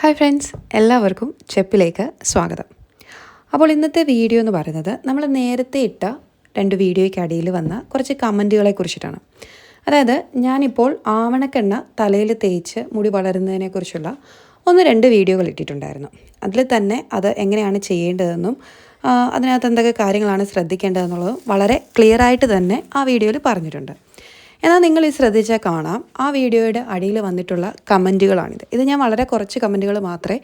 Hi friends എല്ലാവർക്കും ചെപ്പിലേക്ക് സ്വാഗതം. അപ്പോൾ ഇന്നത്തെ വീഡിയോ എന്ന് പറയുന്നത് നമ്മൾ നേരത്തെ ഇട്ട രണ്ട് വീഡിയോയ്ക്ക് അടിയിൽ വന്ന കുറച്ച് കമന്റുകളെ കുറിച്ചിട്ടാണ്. അതായത് ഞാനിപ്പോൾ ആവണക്കെണ്ണ തലയിൽ തേച്ച് മുടി വളരുന്നതിനെക്കുറിച്ചുള്ള ഒന്ന് രണ്ട് വീഡിയോകൾ ഇട്ടിട്ടുണ്ടായിരുന്നു. അതിൽ തന്നെ അത് എങ്ങനെയാണ് ചെയ്യേണ്ടതെന്നും അതിനകത്ത് എന്തൊക്കെ കാര്യങ്ങളാണ് ശ്രദ്ധിക്കേണ്ടതെന്നുള്ളതും വളരെ ക്ലിയറായിട്ട് തന്നെ ആ വീഡിയോയിൽ പറഞ്ഞിട്ടുണ്ട്. എന്നാൽ നിങ്ങൾ ഈ ശ്രദ്ധിച്ചാൽ കാണാം. ആ വീഡിയോയുടെ അടിയിൽ വന്നിട്ടുള്ള കമന്റുകളാണിത്. ഇത് ഞാൻ വളരെ കുറച്ച് കമന്റുകൾ മാത്രമേ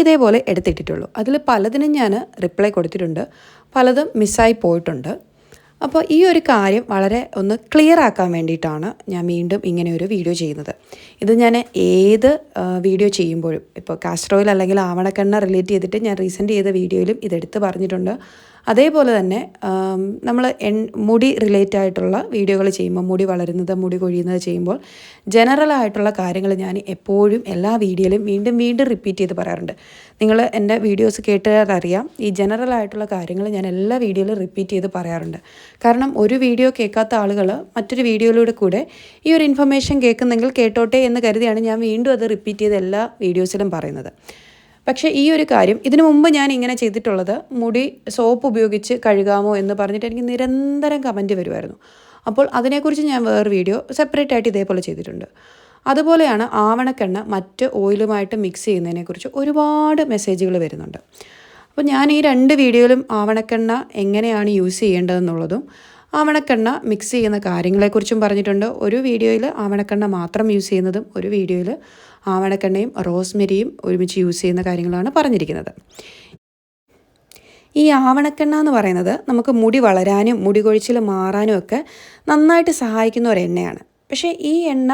ഇതേപോലെ എടുത്തിട്ടിട്ടുള്ളൂ. അതിൽ പലതിനും ഞാൻ റിപ്ലൈ കൊടുത്തിട്ടുണ്ട്. പലതും മിസ്സായി പോയിട്ടുണ്ട്. അപ്പോൾ ഈ ഒരു കാര്യം വളരെ ഒന്ന് ക്ലിയർ ആക്കാൻ വേണ്ടിയിട്ടാണ് ഞാൻ വീണ്ടും ഇങ്ങനെ ഒരു വീഡിയോ ചെയ്യുന്നത്. ഇത് ഞാൻ ഏത് വീഡിയോ ചെയ്യുമ്പോഴും ഇപ്പോൾ കാസ്റ്റർ ഓയിൽ അല്ലെങ്കിൽ ആവണക്കെണ്ണ റിലേറ്റ് ചെയ്തിട്ട് ഞാൻ റീസെന്റ് ചെയ്ത വീഡിയോയിലും ഇതെടുത്ത് പറഞ്ഞിട്ടുണ്ട്. അതേപോലെ തന്നെ നമ്മൾ എൺ മുടി റിലേറ്റ് ആയിട്ടുള്ള വീഡിയോകൾ ചെയ്യുമ്പോൾ മുടി വളരുന്നത് മുടി കൊഴിയുന്നത് ചെയ്യുമ്പോൾ ജനറൽ ആയിട്ടുള്ള കാര്യങ്ങൾ ഞാൻ എപ്പോഴും എല്ലാ വീഡിയോയിലും വീണ്ടും വീണ്ടും റിപ്പീറ്റ് ചെയ്ത് പറയാറുണ്ട്. നിങ്ങൾ എന്റെ വീഡിയോസ് കേട്ടതറിയാം. ഈ ജനറൽ ആയിട്ടുള്ള കാര്യങ്ങൾ ഞാൻ എല്ലാ വീഡിയോയിലും റിപ്പീറ്റ് ചെയ്ത് പറയാറുണ്ട്. കാരണം ഒരു വീഡിയോ കേൾക്കാത്ത ആളുകൾ മറ്റൊരു വീഡിയോയിലൂടെ കൂടെ ഈ ഒരു ഇൻഫർമേഷൻ കേൾക്കുന്നെങ്കിൽ കേട്ടോട്ടെ എന്ന് കരുതിയാണ് ഞാൻ വീണ്ടും അത് റിപ്പീറ്റ് ചെയ്ത് എല്ലാ വീഡിയോസിലും പറയുന്നത്. പക്ഷേ ഈ ഒരു കാര്യം ഇതിനു മുമ്പ് ഞാൻ ഇങ്ങനെ ചെയ്തിട്ടുള്ളത് മുടി സോപ്പ് ഉപയോഗിച്ച് കഴുകാമോ എന്ന് പറഞ്ഞിട്ട് എനിക്ക് നിരന്തരം കമന്റ് വരുമായിരുന്നു. അപ്പോൾ അതിനെക്കുറിച്ച് ഞാൻ വേറെ വീഡിയോ സെപ്പറേറ്റ് ആയിട്ട് ഇതേപോലെ ചെയ്തിട്ടുണ്ട്. അതുപോലെയാണ് ആവണക്കെണ്ണ മറ്റ് ഓയിലുമായിട്ട് മിക്സ് ചെയ്യുന്നതിനെക്കുറിച്ച് ഒരുപാട് മെസ്സേജുകൾ വരുന്നുണ്ട്. അപ്പോൾ ഞാൻ ഈ രണ്ട് വീഡിയോയിലും ആവണക്കെണ്ണ എങ്ങനെയാണ് യൂസ് ചെയ്യേണ്ടതെന്നുള്ളതും ആവണക്കെണ്ണ മിക്സ് ചെയ്യുന്ന കാര്യങ്ങളെക്കുറിച്ചും പറഞ്ഞിട്ടുണ്ട്. ഒരു വീഡിയോയിൽ ആവണക്കെണ്ണ മാത്രം യൂസ് ചെയ്യുന്നതും ഒരു വീഡിയോയിൽ ആവണക്കെണ്ണയും റോസ്മെരിയും ഒരുമിച്ച് യൂസ് ചെയ്യുന്ന കാര്യങ്ങളാണ് പറഞ്ഞിരിക്കുന്നത്. ഈ ആവണക്കെണ്ണ എന്ന് പറയുന്നത് നമുക്ക് മുടി വളരാനും മുടി കൊഴിച്ചിൽ മാറാനും ഒക്കെ നന്നായിട്ട് സഹായിക്കുന്ന ഒരു എണ്ണയാണ്. പക്ഷേ ഈ എണ്ണ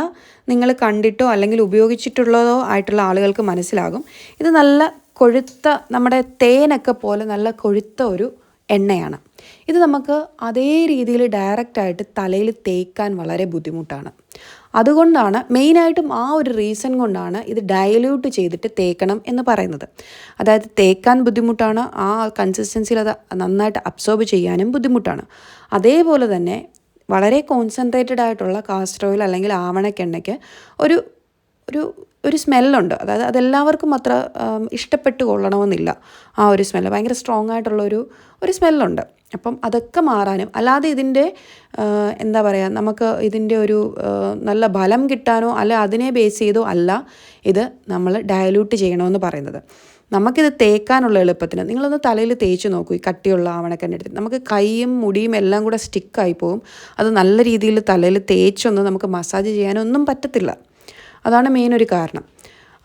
നിങ്ങൾ കണ്ടിട്ടോ അല്ലെങ്കിൽ ഉപയോഗിച്ചിട്ടുള്ളതോ ആയിട്ടുള്ള ആളുകൾക്ക് മനസ്സിലാകും. ഇത് നല്ല കൊഴുത്ത നമ്മുടെ തേനൊക്കെ പോലെ നല്ല കൊഴുത്ത ഒരു എണ്ണയാണ്. ഇത് നമുക്ക് അതേ രീതിയിൽ ഡയറക്റ്റായിട്ട് തലയിൽ തേക്കാൻ വളരെ ബുദ്ധിമുട്ടാണ്. അതുകൊണ്ടാണ് മെയിനായിട്ടും ആ ഒരു റീസൺ കൊണ്ടാണ് ഇത് ഡയല്യൂട്ട് ചെയ്തിട്ട് തേക്കണം എന്ന് പറയുന്നത്. അതായത് തേക്കാൻ ബുദ്ധിമുട്ടാണ് ആ കൺസിസ്റ്റൻസിയിൽ അത് നന്നായിട്ട് അബ്സോർബ് ചെയ്യാനും ബുദ്ധിമുട്ടാണ്. അതേപോലെ തന്നെ വളരെ കോൺസെൻട്രേറ്റഡ് ആയിട്ടുള്ള കാസ്റ്റർ ഓയിൽ അല്ലെങ്കിൽ ആവണക്കെണ്ണയ്ക്ക് ഒരു ഒരു ഒരു സ്മെല്ലുണ്ട് അതായത് അതെല്ലാവർക്കും അത്ര ഇഷ്ടപ്പെട്ട് കൊള്ളണമെന്നില്ല ആ ഒരു സ്മെല്ല് ഭയങ്കര സ്ട്രോങ് ആയിട്ടുള്ളൊരു ഒരു ഒരു സ്മെല്ലുണ്ട് അപ്പം അതൊക്കെ മാറാനും അല്ലാതെ ഇതിന്റെ എന്താ പറയുക നമുക്ക് ഇതിന്റെ ഒരു നല്ല ബലം കിട്ടാനോ അല്ല അതിനെ ബേസ് ചെയ്തോ അല്ല ഇത് നമ്മൾ ഡയലൂട്ട് ചെയ്യണമെന്ന് പറയുന്നത്. നമുക്കിത് തേക്കാനുള്ള എളുപ്പത്തിന് നിങ്ങളൊന്ന് തലയിൽ തേച്ച് നോക്കൂ ഈ കട്ടിയുള്ള ആവണക്കെണ്ണ എടുത്ത് നമുക്ക് കൈയും മുടിയും എല്ലാം കൂടെ സ്റ്റിക്കായി പോകും അത് നല്ല രീതിയിൽ തലയിൽ തേച്ചൊന്നും നമുക്ക് മസാജ് ചെയ്യാനൊന്നും പറ്റത്തില്ല. അതാണ് മെയിൻ ഒരു കാരണം.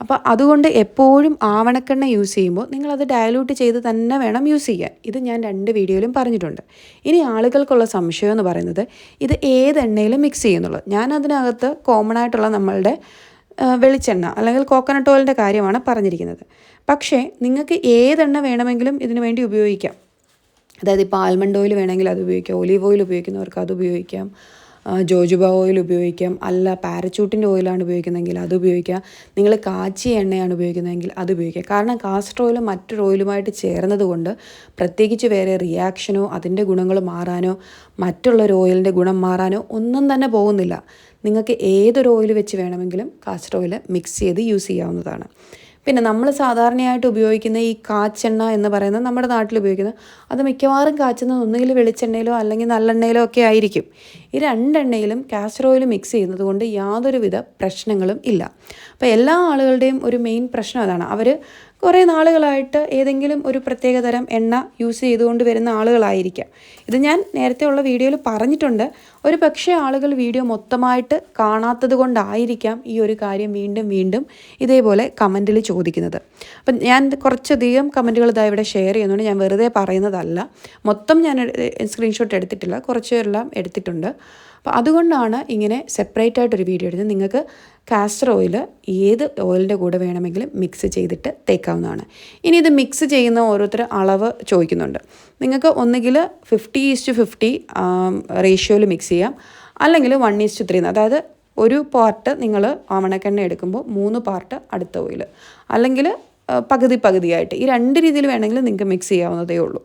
അപ്പോൾ അതുകൊണ്ട് എപ്പോഴും ആവണക്കെണ്ണ യൂസ് ചെയ്യുമ്പോൾ നിങ്ങളത് ഡയലൂട്ട് ചെയ്ത് തന്നെ വേണം യൂസ് ചെയ്യാൻ. ഇത് ഞാൻ രണ്ട് വീഡിയോയിലും പറഞ്ഞിട്ടുണ്ട്. ഇനി ആളുകൾക്കുള്ള സംശയം എന്ന് പറയുന്നത് ഇത് ഏത് എണ്ണയിലും മിക്സ് ചെയ്യുന്നുള്ളത് ഞാൻ അതിനകത്ത് കോമൺ ആയിട്ടുള്ള നമ്മളുടെ വെളിച്ചെണ്ണ അല്ലെങ്കിൽ കോക്കനട്ട് ഓയിലിന്റെ കാര്യമാണ് പറഞ്ഞിരിക്കുന്നത്. പക്ഷേ നിങ്ങൾക്ക് ഏതെണ്ണ വേണമെങ്കിലും ഇതിനു വേണ്ടി ഉപയോഗിക്കാം. അതായത് ഇപ്പോൾ ആൽമണ്ട് ഓയിൽ വേണമെങ്കിൽ അത് ഉപയോഗിക്കാം ഒലീവ് ഓയിൽ ഉപയോഗിക്കുന്നവർക്ക് അത് ഉപയോഗിക്കാം ജോജുബ ഓയിൽ ഉപയോഗിക്കാം അല്ല പാരച്ചൂട്ടിന്റെ ഓയിലാണ് ഉപയോഗിക്കുന്നതെങ്കിൽ അത് ഉപയോഗിക്കാം നിങ്ങൾ കാച്ചി എണ്ണയാണ് ഉപയോഗിക്കുന്നതെങ്കിൽ അത് ഉപയോഗിക്കാം. കാരണം കാസ്റ്റർ ഓയിൽ മറ്റൊരു ഓയിലുമായിട്ട് ചേർന്നതുകൊണ്ട് പ്രത്യേകിച്ച് വേറെ റിയാക്ഷനോ അതിന്റെ ഗുണങ്ങൾ മാറാനോ മറ്റുള്ളൊരു ഓയിലിന്റെ ഗുണം മാറാനോ ഒന്നും തന്നെ പോകുന്നില്ല. നിങ്ങൾക്ക് ഏതൊരു ഓയിൽ വെച്ച് വേണമെങ്കിലും കാസ്റ്റർ ഓയിൽ മിക്സ് ചെയ്ത് യൂസ് ചെയ്യാവുന്നതാണ്. പിന്നെ നമ്മൾ സാധാരണയായിട്ട് ഉപയോഗിക്കുന്ന ഈ കാച്ചെണ്ണ എന്ന് പറയുന്നത് നമ്മുടെ നാട്ടിൽ ഉപയോഗിക്കുന്നത് അത് മിക്കവാറും കാച്ചുന്നത് ഒന്നുകിൽ വെളിച്ചെണ്ണയിലോ അല്ലെങ്കിൽ നല്ലെണ്ണയിലോ ഒക്കെ ആയിരിക്കും. ഈ രണ്ടെണ്ണയിലും കാസ്റ്റർ ഓയിൽ മിക്സ് ചെയ്യുന്നത് കൊണ്ട് യാതൊരുവിധ പ്രശ്നങ്ങളും ഇല്ല. അപ്പോൾ എല്ലാ ആളുകളുടെയും ഒരു മെയിൻ പ്രശ്നം അതാണ്. അവർ കുറേ നാളുകളായിട്ട് ഏതെങ്കിലും ഒരു പ്രത്യേക തരം എണ്ണ യൂസ് ചെയ്തുകൊണ്ട് വരുന്ന ആളുകളായിരിക്കാം. ഇത് ഞാൻ നേരത്തെ ഉള്ള വീഡിയോയിൽ പറഞ്ഞിട്ടുണ്ട്. ഒരു പക്ഷേ ആളുകൾ വീഡിയോ മൊത്തമായിട്ട് കാണാത്തത് കൊണ്ടായിരിക്കാം ഈ ഒരു കാര്യം വീണ്ടും വീണ്ടും ഇതേപോലെ കമന്റിൽ ചോദിക്കുന്നത്. അപ്പം ഞാൻ കുറച്ചധികം കമന്റുകൾ ഇതാ ഇവിടെ ഷെയർ ചെയ്യുന്നുണ്ട്. ഞാൻ വെറുതെ പറയുന്നതല്ല. മൊത്തം ഞാൻ സ്ക്രീൻഷോട്ട് എടുത്തിട്ടില്ല. കുറച്ചെല്ലാം എടുത്തിട്ടുണ്ട്. അപ്പോൾ അതുകൊണ്ടാണ് ഇങ്ങനെ സെപ്പറേറ്റ് ആയിട്ടൊരു വീഡിയോ എടുത്തത് നിങ്ങൾക്ക് കാസ്റ്റർ ഓയിൽ ഏത് ഓയിലിന്റെ കൂടെ വേണമെങ്കിലും മിക്സ് ചെയ്തിട്ട് തേക്കാവുന്നതാണ്. ഇനി ഇത് മിക്സ് ചെയ്യുന്ന ഓരോരുത്തർ അളവ് ചോദിക്കുന്നുണ്ട്. നിങ്ങൾക്ക് ഒന്നുകിൽ ഫിഫ്റ്റി ഈസ്റ്റ് ഫിഫ്റ്റി റേഷ്യോയിൽ മിക്സ് ചെയ്യാം. അല്ലെങ്കിൽ വൺ ഈസ്റ്റ് ത്രീ അതായത് ഒരു പാർട്ട് നിങ്ങൾ ആവണക്കെണ്ണ എടുക്കുമ്പോൾ മൂന്ന് പാർട്ട് അടുത്ത ഓയിൽ അല്ലെങ്കിൽ പകുതി പകുതിയായിട്ട്. ഈ രണ്ട് രീതിയിൽ വേണമെങ്കിൽ നിങ്ങൾക്ക് മിക്സ് ചെയ്യാവുന്നതേ ഉള്ളൂ.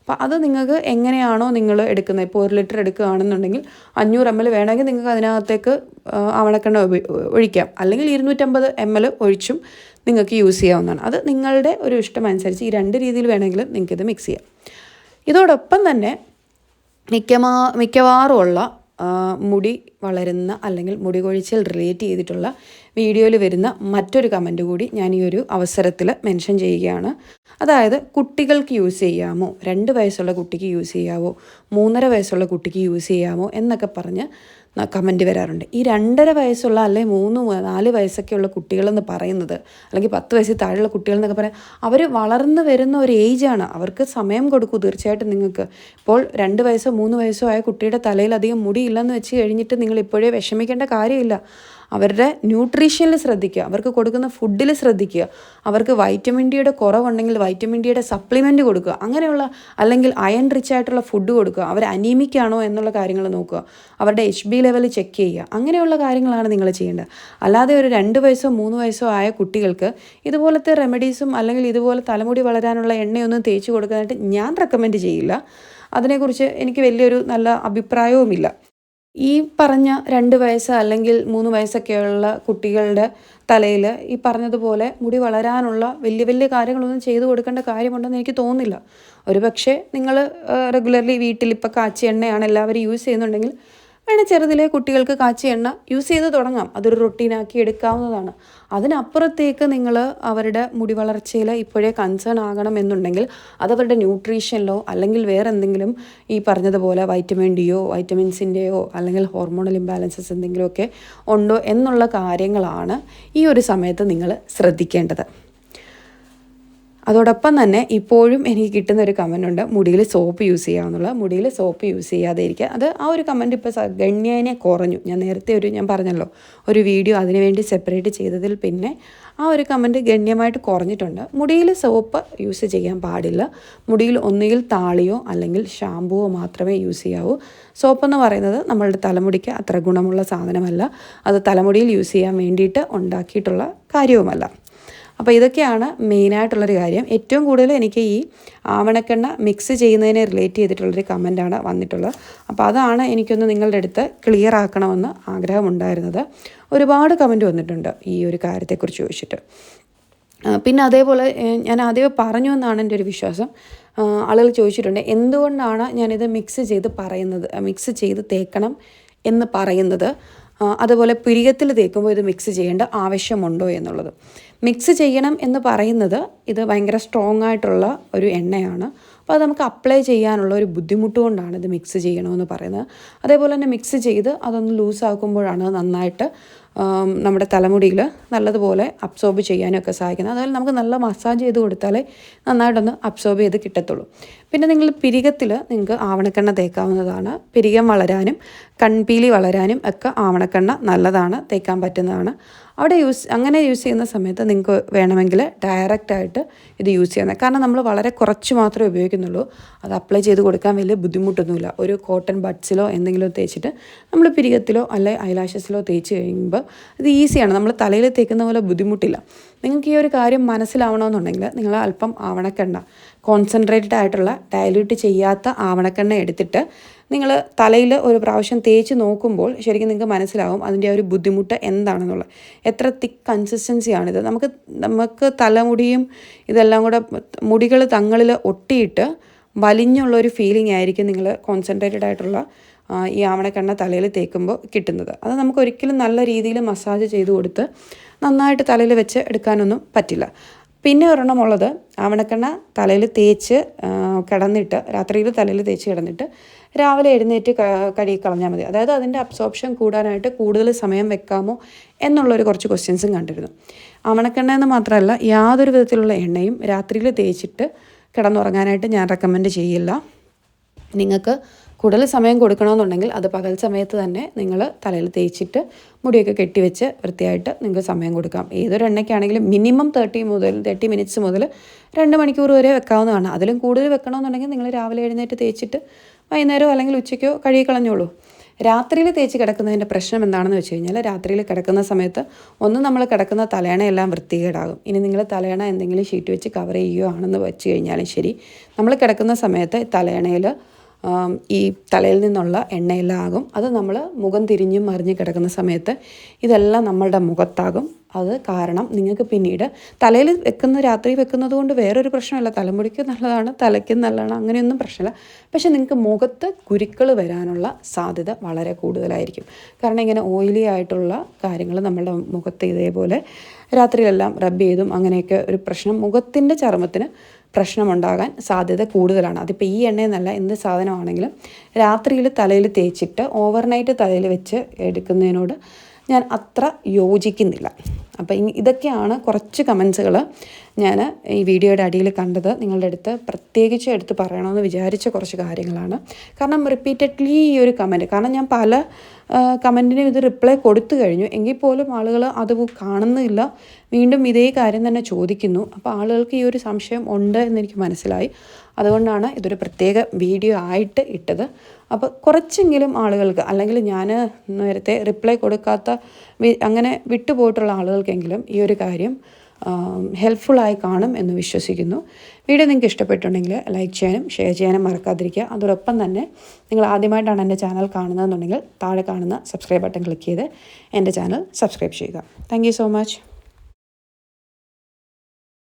അപ്പോൾ അത് നിങ്ങൾക്ക് എങ്ങനെയാണോ നിങ്ങൾ എടുക്കുന്നത്? ഇപ്പോൾ ഒരു ലിറ്റർ എടുക്കുകയാണെന്നുണ്ടെങ്കിൽ അഞ്ഞൂറ് എം എൽ വേണമെങ്കിൽ നിങ്ങൾക്ക് അതിനകത്തേക്ക് ആവണക്കെണ്ണ ഒഴിക്കാം. അല്ലെങ്കിൽ ഇരുന്നൂറ്റമ്പത് എം എൽ ഒഴിച്ചും നിങ്ങൾക്ക് യൂസ് ചെയ്യാവുന്നതാണ്. അത് നിങ്ങളുടെ ഒരു ഇഷ്ടമനുസരിച്ച് ഈ രണ്ട് രീതിയിൽ വേണമെങ്കിലും നിങ്ങൾക്കിത് മിക്സ് ചെയ്യാം. ഇതോടൊപ്പം തന്നെ മിക്കമാ മിക്കവാറും ഉള്ള മുടി വളരുന്ന അല്ലെങ്കിൽ മുടി കൊഴിച്ചിൽ റിലേറ്റ് ചെയ്തിട്ടുള്ള വീഡിയോയിൽ വരുന്ന മറ്റൊരു കമന്റ് കൂടി ഞാൻ ഈ ഒരു അവസരത്തിൽ മെൻഷൻ ചെയ്യുകയാണ്. അതായത് കുട്ടികൾക്ക് യൂസ് ചെയ്യാമോ? രണ്ട് വയസ്സുള്ള കുട്ടിക്ക് യൂസ് ചെയ്യാമോ മൂന്നര വയസ്സുള്ള കുട്ടിക്ക് യൂസ് ചെയ്യാമോ? എന്നൊക്കെ പറഞ്ഞ് കമന്റ് വരാറുണ്ട്. ഈ രണ്ടര വയസ്സുള്ള അല്ലെങ്കിൽ മൂന്ന് നാല് വയസ്സൊക്കെയുള്ള കുട്ടികളെന്ന് പറയുന്നത് അല്ലെങ്കിൽ പത്ത് വയസ്സിൽ താഴെയുള്ള കുട്ടികൾ എന്നൊക്കെ പറയാം അവർ വളർന്നു വരുന്ന ഒരു ഏജാണ്. അവർക്ക് സമയം കൊടുക്കൂ തീർച്ചയായിട്ടും നിങ്ങൾക്ക്. ഇപ്പോൾ രണ്ട് വയസ്സോ മൂന്ന് വയസ്സോ ആയ കുട്ടിയുടെ തലയിൽ അധികം മുടിയില്ലെന്ന് വെച്ച് കഴിഞ്ഞിട്ട് നിങ്ങൾ ഇപ്പോഴേ വിഷമിക്കേണ്ട കാര്യമില്ല. അവരുടെ ന്യൂട്രീഷനിൽ ശ്രദ്ധിക്കുക. അവർക്ക് കൊടുക്കുന്ന ഫുഡിൽ ശ്രദ്ധിക്കുക. അവർക്ക് വൈറ്റമിൻ ഡിയുടെ കുറവുണ്ടെങ്കിൽ വൈറ്റമിൻ ഡിയുടെ സപ്ലിമെന്റ് കൊടുക്കുക. അങ്ങനെയുള്ള അല്ലെങ്കിൽ അയൺ റിച്ച് ആയിട്ടുള്ള ഫുഡ് കൊടുക്കുക. അവർ അനീമിക്കാണോ എന്നുള്ള കാര്യങ്ങൾ നോക്കുക. അവരുടെ എച്ച് ബി ലെവൽ ചെക്ക് ചെയ്യുക. അങ്ങനെയുള്ള കാര്യങ്ങളാണ് നിങ്ങൾ ചെയ്യേണ്ടത്. അല്ലാതെ ഒരു രണ്ട് വയസ്സോ മൂന്ന് വയസ്സോ ആയ കുട്ടികൾക്ക് ഇതുപോലത്തെ റെമഡീസും അല്ലെങ്കിൽ ഇതുപോലെ തലമുടി വളരാനുള്ള എണ്ണയൊന്നും തേച്ച് കൊടുക്കാനായിട്ട് ഞാൻ റെക്കമെൻഡ് ചെയ്യില്ല. അതിനെക്കുറിച്ച് എനിക്ക് വലിയൊരു നല്ല അഭിപ്രായവുമില്ല. ഈ പറഞ്ഞ രണ്ട് വയസ്സ് അല്ലെങ്കിൽ മൂന്ന് വയസ്സൊക്കെയുള്ള കുട്ടികളുടെ തലയിൽ ഈ പറഞ്ഞതുപോലെ മുടി വളരാനുള്ള വലിയ വലിയ കാര്യങ്ങളൊന്നും ചെയ്തു കൊടുക്കേണ്ട കാര്യമുണ്ടെന്ന് എനിക്ക് തോന്നുന്നില്ല. ഒരു പക്ഷേ നിങ്ങൾ റെഗുലർലി വീട്ടിൽ ഇപ്പോൾ കാച്ചി എണ്ണയാണ് എല്ലാവരും യൂസ് ചെയ്യുന്നുണ്ടെങ്കിൽ വേണേൽ ചെറുതിലെ കുട്ടികൾക്ക് കാച്ചിയ എണ്ണ യൂസ് ചെയ്ത് തുടങ്ങാം. അതൊരു റൊട്ടീനാക്കി എടുക്കാവുന്നതാണ്. അതിനപ്പുറത്തേക്ക് നിങ്ങൾ അവരുടെ മുടി വളർച്ചയിൽ ഇപ്പോഴേ കൺസേൺ ആകണം എന്നുണ്ടെങ്കിൽ അതവരുടെ ന്യൂട്രീഷനിലോ അല്ലെങ്കിൽ വേറെ എന്തെങ്കിലും ഈ പറഞ്ഞതുപോലെ വൈറ്റമിൻ ഡിയോ വൈറ്റമിൻസിന്റെയോ അല്ലെങ്കിൽ ഹോർമോണൽ ഇംബാലൻസസ് എന്തെങ്കിലുമൊക്കെ ഉണ്ടോ എന്നുള്ള കാര്യങ്ങളാണ് ഈ ഒരു സമയത്ത് നിങ്ങൾ ശ്രദ്ധിക്കേണ്ടത്. അതോടൊപ്പം തന്നെ ഇപ്പോഴും എനിക്ക് കിട്ടുന്ന ഒരു കമന്റ് ഉണ്ട് മുടിയിൽ സോപ്പ് യൂസ് ചെയ്യാമെന്നുള്ള മുടിയിൽ സോപ്പ് യൂസ് ചെയ്യാതെ ഇരിക്കുക. അത് ആ ഒരു കമന്റ് ഇപ്പോൾ ഗണ്യേനെ കുറഞ്ഞു. ഞാൻ നേരത്തെ ഒരു ഞാൻ പറഞ്ഞല്ലോ ഒരു വീഡിയോ അതിനുവേണ്ടി സെപ്പറേറ്റ് ചെയ്തതിൽ പിന്നെ ആ ഒരു കമന്റ് ഗണ്യമായിട്ട് കുറഞ്ഞിട്ടുണ്ട്. മുടിയിൽ സോപ്പ് യൂസ് ചെയ്യാൻ പാടില്ല. മുടിയിൽ ഒന്നുകിൽ താളിയോ അല്ലെങ്കിൽ ഷാമ്പുവോ മാത്രമേ യൂസ് ചെയ്യാവൂ. സോപ്പെന്ന് പറയുന്നത് നമ്മളുടെ തലമുടിക്ക് അത്ര ഗുണമുള്ള സാധനമല്ല. അത് തലമുടിയിൽ യൂസ് ചെയ്യാൻ വേണ്ടിയിട്ട് ഉണ്ടാക്കിയിട്ടുള്ള കാര്യവുമല്ല. അപ്പോൾ ഇതൊക്കെയാണ് മെയിനായിട്ടുള്ളൊരു കാര്യം. ഏറ്റവും കൂടുതൽ എനിക്ക് ഈ ആവണക്കെണ്ണ മിക്സ് ചെയ്യുന്നതിനെ റിലേറ്റ് ചെയ്തിട്ടുള്ളൊരു കമന്റാണ് വന്നിട്ടുള്ളത്. അപ്പോൾ അതാണ് എനിക്കൊന്ന് നിങ്ങളുടെ അടുത്ത് ക്ലിയർ ആക്കണമെന്ന് ആഗ്രഹമുണ്ടായിരുന്നത്. ഒരുപാട് കമന്റ് വന്നിട്ടുണ്ട് ഈ ഒരു കാര്യത്തെക്കുറിച്ച് ചോദിച്ചിട്ട്. പിന്നെ അതേപോലെ ഞാൻ ആദ്യം പറഞ്ഞു എന്നാണ് എന്റെ ഒരു വിശ്വാസം. ആളുകൾ ചോദിച്ചിട്ടുണ്ട് എന്തുകൊണ്ടാണ് ഞാനിത് മിക്സ് ചെയ്ത് പറയുന്നത് മിക്സ് ചെയ്ത് തേക്കണം എന്ന് പറയുന്നത്? അതുപോലെ പുരികത്തിൽ തേക്കുമ്പോൾ ഇത് മിക്സ് ചെയ്യേണ്ട ആവശ്യമുണ്ടോ എന്നുള്ളത്. മിക്സ് ചെയ്യണം എന്ന് പറയുന്നത് ഇത് ഭയങ്കര സ്ട്രോങ് ആയിട്ടുള്ള ഒരു എണ്ണയാണ്. അപ്പോൾ അത് നമുക്ക് അപ്ലൈ ചെയ്യാനുള്ള ഒരു ബുദ്ധിമുട്ട് കൊണ്ടാണ് ഇത് മിക്സ് ചെയ്യണമെന്ന് പറയുന്നത്. അതേപോലെ തന്നെ മിക്സ് ചെയ്ത് അതൊന്ന് ലൂസാക്കുമ്പോഴാണ് നന്നായിട്ട് നമ്മുടെ തലമുടിയിൽ നല്ലതുപോലെ അബ്സോർബ് ചെയ്യാനൊക്കെ സഹായിക്കുന്നത് അതുപോലെ നമുക്ക് നല്ല മസാജ് ചെയ്ത് കൊടുത്താലേ നന്നായിട്ടൊന്ന് അബ്സോർബ് ചെയ്ത് കിട്ടത്തുള്ളൂ. പിന്നെ നിങ്ങൾ പിരികത്തിൽ നിങ്ങൾക്ക് ആവണക്കെണ്ണ തേക്കാവുന്നതാണ്. പിരികം വളരാനും കൺപീലി വളരാനും ഒക്കെ ആവണക്കെണ്ണ നല്ലതാണ് തേക്കാൻ പറ്റുന്നതാണ്. അവിടെ യൂസ് അങ്ങനെ യൂസ് ചെയ്യുന്ന സമയത്ത് നിങ്ങൾക്ക് വേണമെങ്കിൽ ഡയറക്റ്റായിട്ട് ഇത് യൂസ് ചെയ്യുന്നത് കാരണം നമ്മൾ വളരെ കുറച്ച് മാത്രമേ ഉപയോഗിക്കുന്നുള്ളൂ. അത് അപ്ലൈ ചെയ്ത് കൊടുക്കാൻ വലിയ ബുദ്ധിമുട്ടൊന്നുമില്ല. ഒരു കോട്ടൺ ബഡ്സിലോ എന്തെങ്കിലും തേച്ചിട്ട് നമ്മൾ പിരികത്തിലോ അല്ലെ ഐലാഷസിലോ തേച്ച് കഴിയുമ്പോൾ ഇത് ഈസിയാണ്. നമ്മൾ തലയിൽ തേക്കുന്ന പോലെ ബുദ്ധിമുട്ടില്ല. നിങ്ങൾക്ക് ഈ ഒരു കാര്യം മനസ്സിലാവണമെന്നുണ്ടെങ്കിൽ നിങ്ങൾ അല്പം ആവണക്കെണ്ണ കോൺസെൻട്രേറ്റഡ് ആയിട്ടുള്ള ഡയല്യൂട്ട് ചെയ്യാത്ത ആവണക്കെണ്ണ എടുത്തിട്ട് നിങ്ങൾ തലയിൽ ഒരു പ്രാവശ്യം തേച്ച് നോക്കുമ്പോൾ ശരിക്കും നിങ്ങൾക്ക് മനസ്സിലാവും അതിന്റെ ആ ഒരു ബുദ്ധിമുട്ട് എന്താണെന്നുള്ളത്. എത്ര തിക്ക് കൺസിസ്റ്റൻസിയാണിത് നമുക്ക് നമുക്ക് തലമുടിയും ഇതെല്ലാം കൂടെ മുടികൾ തങ്ങളിൽ ഒട്ടിയിട്ട് വലിഞ്ഞുള്ളൊരു ഫീലിംഗ് ആയിരിക്കും നിങ്ങൾ കോൺസെൻട്രേറ്റഡ് ആയിട്ടുള്ള ഈ ആവണക്കെണ്ണ തലയിൽ തേക്കുമ്പോൾ കിട്ടുന്നത്. അത് നമുക്ക് ഒരിക്കലും നല്ല രീതിയിൽ മസാജ് ചെയ്ത് കൊടുത്ത് നന്നായിട്ട് തലയിൽ വെച്ച് എടുക്കാനൊന്നും പറ്റില്ല. പിന്നെ ഒരെണ്ണം ഉള്ളത് ആവണക്കെണ്ണ തലയിൽ തേച്ച് കിടന്നിട്ട് രാത്രിയിൽ തലയിൽ തേച്ച് കിടന്നിട്ട് രാവിലെ എഴുന്നേറ്റ് കഴുകി കളഞ്ഞാൽ മതി. അതായത് അതിന്റെ അബ്സോർപ്ഷൻ കൂടാനായിട്ട് കൂടുതൽ സമയം വെക്കാമോ എന്നുള്ളൊരു കുറച്ച് ക്വസ്റ്റ്യൻസും കണ്ടിരുന്നു. ആവണക്കെണ്ണ എന്ന് മാത്രമല്ല യാതൊരു വിധത്തിലുള്ള എണ്ണയും രാത്രിയിൽ തേച്ചിട്ട് കിടന്നുറങ്ങാനായിട്ട് ഞാൻ റെക്കമെൻഡ് ചെയ്യില്ല. നിങ്ങൾക്ക് കൂടുതൽ സമയം കൊടുക്കണമെന്നുണ്ടെങ്കിൽ അത് പകൽ സമയത്ത് തന്നെ നിങ്ങൾ തലയിൽ തേച്ചിട്ട് മുടിയൊക്കെ കെട്ടിവെച്ച് വൃത്തിയായിട്ട് നിങ്ങൾക്ക് സമയം കൊടുക്കാം. ഏതൊരു എണ്ണയ്ക്കാണെങ്കിലും മിനിമം തേർട്ടി മുതൽ തേർട്ടി മിനിറ്റ്സ് മുതൽ രണ്ട് മണിക്കൂർ വരെ വെക്കാവുന്നതാണ്. അതിലും കൂടുതൽ വെക്കണമെന്നുണ്ടെങ്കിൽ നിങ്ങൾ രാവിലെ എഴുന്നേറ്റ് തേച്ചിട്ട് വൈകുന്നേരമോ അല്ലെങ്കിൽ ഉച്ചയ്ക്കോ കഴുകി കളഞ്ഞോളൂ. രാത്രിയിൽ തേച്ച് കിടക്കുന്നതിന്റെ പ്രശ്നം എന്താണെന്ന് വെച്ച് കഴിഞ്ഞാൽ രാത്രിയിൽ കിടക്കുന്ന സമയത്ത് ഒന്ന് നമ്മൾ കിടക്കുന്ന തലയണയെല്ലാം വൃത്തികേടാകും. ഇനി നിങ്ങൾ തലയണ എന്തെങ്കിലും ഷീറ്റ് വെച്ച് കവർ ചെയ്യുകയാണെന്ന് വെച്ച് കഴിഞ്ഞാലും ശരി. നമ്മൾ കിടക്കുന്ന സമയത്ത് തലയണയിൽ ഈ തലയിൽ നിന്നുള്ള എണ്ണയെല്ലാം ആകും. അത് നമ്മൾ മുഖം തിരിഞ്ഞും മറിഞ്ഞ് കിടക്കുന്ന സമയത്ത് ഇതെല്ലാം നമ്മളുടെ മുഖത്താകും. അത് കാരണം നിങ്ങൾക്ക് പിന്നീട് തലയിൽ വെക്കുന്ന രാത്രി വെക്കുന്നത് കൊണ്ട് വേറൊരു പ്രശ്നമല്ല. തലമുടിക്ക് നല്ലതാണ് തലയ്ക്ക് നല്ലതാണ് അങ്ങനെയൊന്നും പ്രശ്നമില്ല. പക്ഷെ നിങ്ങൾക്ക് മുഖത്ത് കുരുക്കൾ വരാനുള്ള സാധ്യത വളരെ കൂടുതലായിരിക്കും. കാരണം ഇങ്ങനെ ഓയിലി ആയിട്ടുള്ള കാര്യങ്ങൾ നമ്മുടെ മുഖത്ത് ഇതേപോലെ രാത്രിയിലെല്ലാം റബ്ബ് ചെയ്തും അങ്ങനെയൊക്കെ ഒരു പ്രശ്നം മുഖത്തിന്റെ ചർമ്മത്തിന് പ്രശ്നമുണ്ടാകാൻ സാധ്യത കൂടുതലാണ്. അതിപ്പോൾ ഈ എണ്ണയെന്നല്ല എന്ത് സാധനമാണെങ്കിലും രാത്രിയിൽ തലയിൽ തേച്ചിട്ട് ഓവർനൈറ്റ് തലയിൽ വെച്ച് എടുക്കുന്നതിനോട് ഞാൻ അത്ര യോജിക്കുന്നില്ല. അപ്പോൾ ഇതൊക്കെയാണ് കുറച്ച് കമൻസുകൾ ഞാൻ ഈ വീഡിയോയുടെ അടിയിൽ കണ്ടത്. നിങ്ങളുടെ അടുത്ത് പ്രത്യേകിച്ച് എടുത്ത് പറയണമെന്ന് വിചാരിച്ച കുറച്ച് കാര്യങ്ങളാണ്. കാരണം റിപ്പീറ്റഡ്ലി ഈ ഒരു കമന്റ് കാരണം ഞാൻ പല കമന്റിനും ഇത് റിപ്ലൈ കൊടുത്തു കഴിഞ്ഞു. എങ്കിൽ പോലും ആളുകൾ അത് കാണുന്നില്ല. വീണ്ടും ഇതേ കാര്യം തന്നെ ചോദിക്കുന്നു. അപ്പോൾ ആളുകൾക്ക് ഈ ഒരു സംശയം ഉണ്ട് എന്നെനിക്ക് മനസ്സിലായി. അതുകൊണ്ടാണ് ഇതൊരു പ്രത്യേക വീഡിയോ ആയിട്ട് ഇട്ടത്. അപ്പോൾ കുറച്ചെങ്കിലും ആളുകൾക്ക് അല്ലെങ്കിൽ ഞാൻ നേരത്തെ റിപ്ലൈ കൊടുക്കാത്ത അങ്ങനെ വിട്ടുപോയിട്ടുള്ള ആളുകൾക്കെങ്കിലും ഈ ഒരു കാര്യം ഹെൽപ്ഫുള്ളായി കാണും എന്ന് വിശ്വസിക്കുന്നു. വീഡിയോ നിങ്ങൾക്ക് ഇഷ്ടപ്പെട്ടുണ്ടെങ്കിൽ ലൈക്ക് ചെയ്യാനും ഷെയർ ചെയ്യാനും മറക്കാതിരിക്കുക. അതോടൊപ്പം തന്നെ നിങ്ങൾ ആദ്യമായിട്ടാണ് എന്റെ ചാനൽ കാണുന്നതെന്നുണ്ടെങ്കിൽ താഴെ കാണുന്ന സബ്സ്ക്രൈബ് ബട്ടൺ ക്ലിക്ക് ചെയ്ത് എന്റെ ചാനൽ സബ്സ്ക്രൈബ് ചെയ്യുക. Thank so much